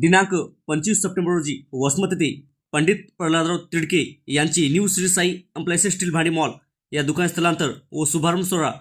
दिनांक पंचवीस सप्टेंबर रोजी वसमत येथे पंडित प्रल्हादराव तिडके यांची new Shri Sai appliances steel भांडी मॉल या दुकान स्थलांतर व शुभारंभ सोहळा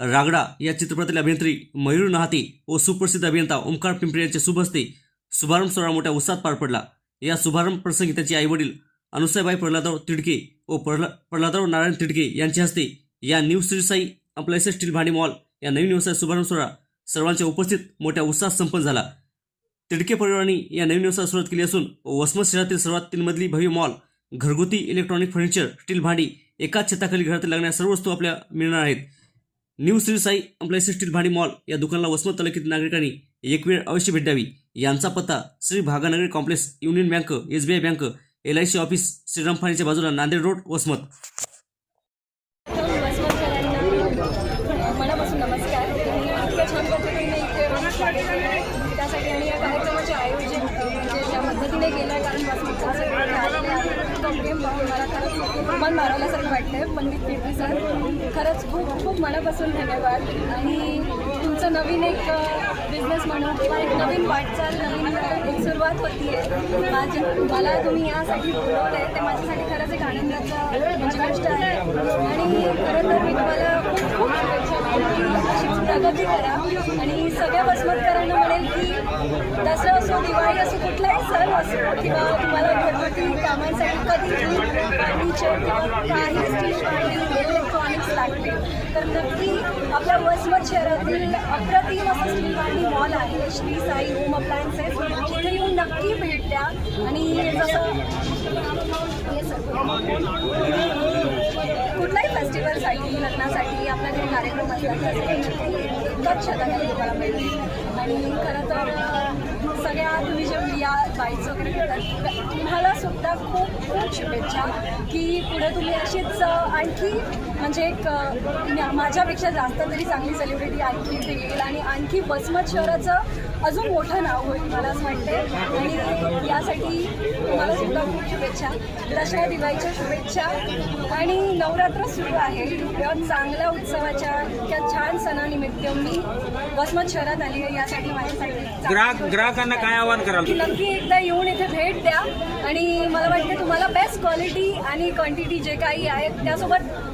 रागडा या चित्रपटातील अभिनेत्री मयूर नहाते व सुप्रसिद्ध अभियंता ओंकार पिंपरे यांच्या शुभ हस्ते शुभारंभ सोहळा मोठ्या उत्साहात पार पडला. या शुभारंभ प्रसंगी त्यांचे आईवडील अनुसाईबाई प्रल्हादराव तिडके व प्रल्हा प्रल्हादराव नारायण तिडके यांच्या हस्ते या new Shri Sai appliances steel भांडी मॉल या नवीन व्यवसाय शुभारंभ सोहळा सर्वांच्या उपस्थित मोठ्या उत्साहात संपन्न झाला. तिडके परिवारांनी या नवीन व्यवसायाला सुरुवात केली असून वसमत शहरातील सर्वात तीनमधली भव्य मॉल घरगुती इलेक्ट्रॉनिक फर्निचर स्टील भांडी एकाच छताखाली घरातील लागणाऱ्या सर्व वस्तू आपल्या मिळणार आहेत. New Shri Sai appliances steel भांडी मॉल या दुकानाला वसमत तालुक्यातील नागरिकांनी एक वेळ अवश्य भेट द्यावी. यांचा पत्ता Shri Bhaganagari complex union bank S B I bank L I C office Shriram फाणीच्या बाजूला नांदेड रोड वसमत वसमतकरांना मनापासून नमस्कार तुम्ही इतक्या छान पद्धतीने इथे त्यासाठी आणि या कार्यक्रमाचे आयोजन म्हणजे ज्या पद्धतीने गेलं कारण मला मन मारवल्यासारखं वाटतं पंडित केपी सर खरंच खूप खूप मनापासून धन्यवाद. आणि तुमचं नवीन एक बिझनेस म्हणून किंवा एक नवीन वाटचाल नवीन एक सुरुवात होती आहे माझी मला तुम्ही यासाठी बोलवलं आहे ते माझ्यासाठी खरंच एक आनंदाचं म्हणजे गोष्ट आहे. आणि खरं तर मी तुम्हाला खूप खूप शुभेच्छा प्रगती करा. आणि सगळ्या बसमतकरांना म्हणेल की दसरा असो दिवाळी असो कुठलाही सण असो किंवा तुम्हाला घरगुती कामांसाठी कधी फर्निचर किंवा काही स्टील इलेक्ट्रॉनिक्स लागतील तर नक्की आपल्या वसमत शहरातील अप्रतिम असं स्टील भांडी मॉल आहे श्री साई होम अप्लायन्सेस तिथे येऊन नक्की भेट द्या. आणि जसं हे सर कुठलाही फेस्टिवलसाठी लग्नासाठी आपल्या घरी कार्यक्रम असतात त्यासाठी आणि खरं तर सगळ्या तुम्ही जे मीडिया बाईक्स वगैरे करतात तुम्हाला सुद्धा खूप खूप शुभेच्छा की पुढे तुम्ही अशीच आणखी म्हणजे एक माझ्यापेक्षा जास्त तरी चांगली सेलिब्रिटी आणखी इथे येईल आणि आणखी वसमत शहराचं अजून मोठं नाव होईल मला असं वाटते आणि यासाठी तुम्हाला सुद्धा खूप शुभेच्छा. दसऱ्या दिवाळीच्या शुभेच्छा. आणि नवरात्र सुरू आहे. या चांगल्या उत्सवाच्या त्या छान सणानिमित्त मी वसमत शहरात आली आहे. यासाठी माझ्यासाठी ग्राहक ग्राहकांना काय आवाहन कराल? की नक्की एकदा येऊन इथे भेट द्या. आणि मला वाटते तुम्हाला बेस्ट क्वालिटी आणि क्वांटिटी जे काही आहे त्यासोबत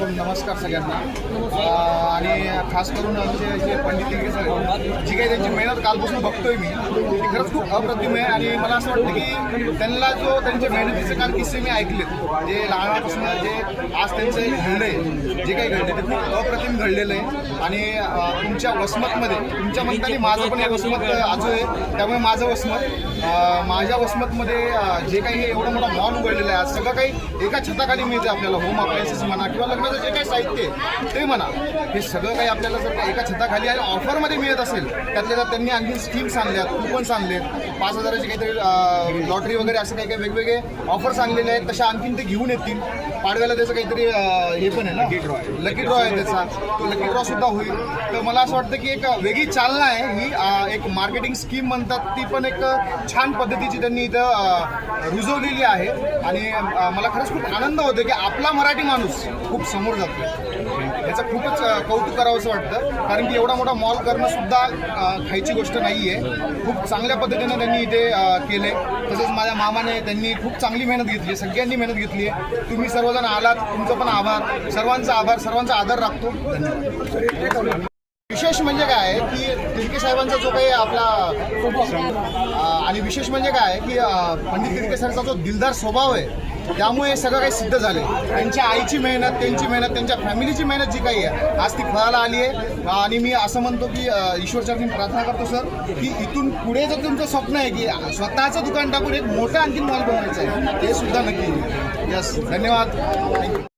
नमस्कार सगळ्यांना. आणि खास करून आमचे जे पंडित सर जी काही त्यांची मेहनत कालपासून बघतोय मी ती खरंच खूप अप्रतिम आहे. आणि मला असं वाटतं की त्यांना जो त्यांच्या मेहनतीचे काल किस्से मी ऐकलेत जे लहानापासून जे आज त्यांचं एक घडलंय जे काही घडले ते खूप अप्रतिम घडलेलं आहे. आणि तुमच्या वसमतमध्ये तुमच्या म्हणताना माझं पण हे वसमत आजू आहे त्यामुळे माझं वसमत माझ्या वसमतमध्ये जे काही हे एवढं मोठा मॉल उघडलेलं आहे आज सगळं काही एका छताखाली मिळते आपल्याला होम अप्लायन्सेस म्हणा किंवा लग्नाचं जे काही साहित्य आहे ते म्हणा. हे सगळं काही आपल्याला जर का एका छताखाली आणि ऑफरमध्ये मिळत असेल त्यातल्या त्यात त्यांनी आणखी स्कीम्स आणल्यात कुपन्स आणलेत. पाच हजाराचे काहीतरी लॉटरी वगैरे असे काही काही वेगवेगळे ऑफर्स आणलेले आहेत तशा आणखीन ते घेऊन येतील. पाडव्याला त्याचं काहीतरी हे पण आहे ना. लकी ड्रॉ लकी ड्रॉ आहे त्याचा. तो लकी ड्रॉ सुद्धा होईल. तर मला असं वाटतं की एक वेगळी चालना आहे ही एक मार्केटिंग स्कीम म्हणतात ती पण एक छान पद्धतीची त्यांनी इथं रुजवलेली आहे. आणि मला खरंच खूप आनंद होतो की आपला मराठी माणूस खूप समोर जातो याचं खूपच कौतुक करावं असं वाटतं. कारण की एवढा मोठा मॉल करणं सुद्धा खायची गोष्ट नाही आहे खूप चांगल्या पद्धतीनं त्यांनी इथे केले तसंच माझ्या मामाने त्यांनी खूप चांगली मेहनत घेतली सगळ्यांनी मेहनत घेतली आहे. तुम्ही सर्वजण आलात. तुमचं पण आभार. सर्वांचा आभार. सर्वांचा आदर राखतो. धन्यवाद. विशेष म्हणजे काय आहे की तिरके साहेबांचा जो काही आपला आणि विशेष म्हणजे काय आहे की पंडित तिरके सरचा जो दिलदार स्वभाव आहे त्यामुळे हे सगळं काही सिद्ध झालं त्यांच्या आईची मेहनत त्यांची मेहनत त्यांच्या फॅमिलीची मेहनत जी काही आहे आज ती फळाला आली आहे. आणि मी असं म्हणतो की ईश्वरच्या ईश्वरचरणी प्रार्थना करतो सर की इथून पुढे जर तुमचं स्वप्न आहे की स्वतःचं दुकान टाकून एक मोठं आणखी मॉल बनवायचं आहे ते सुद्धा नक्की. यस धन्यवाद.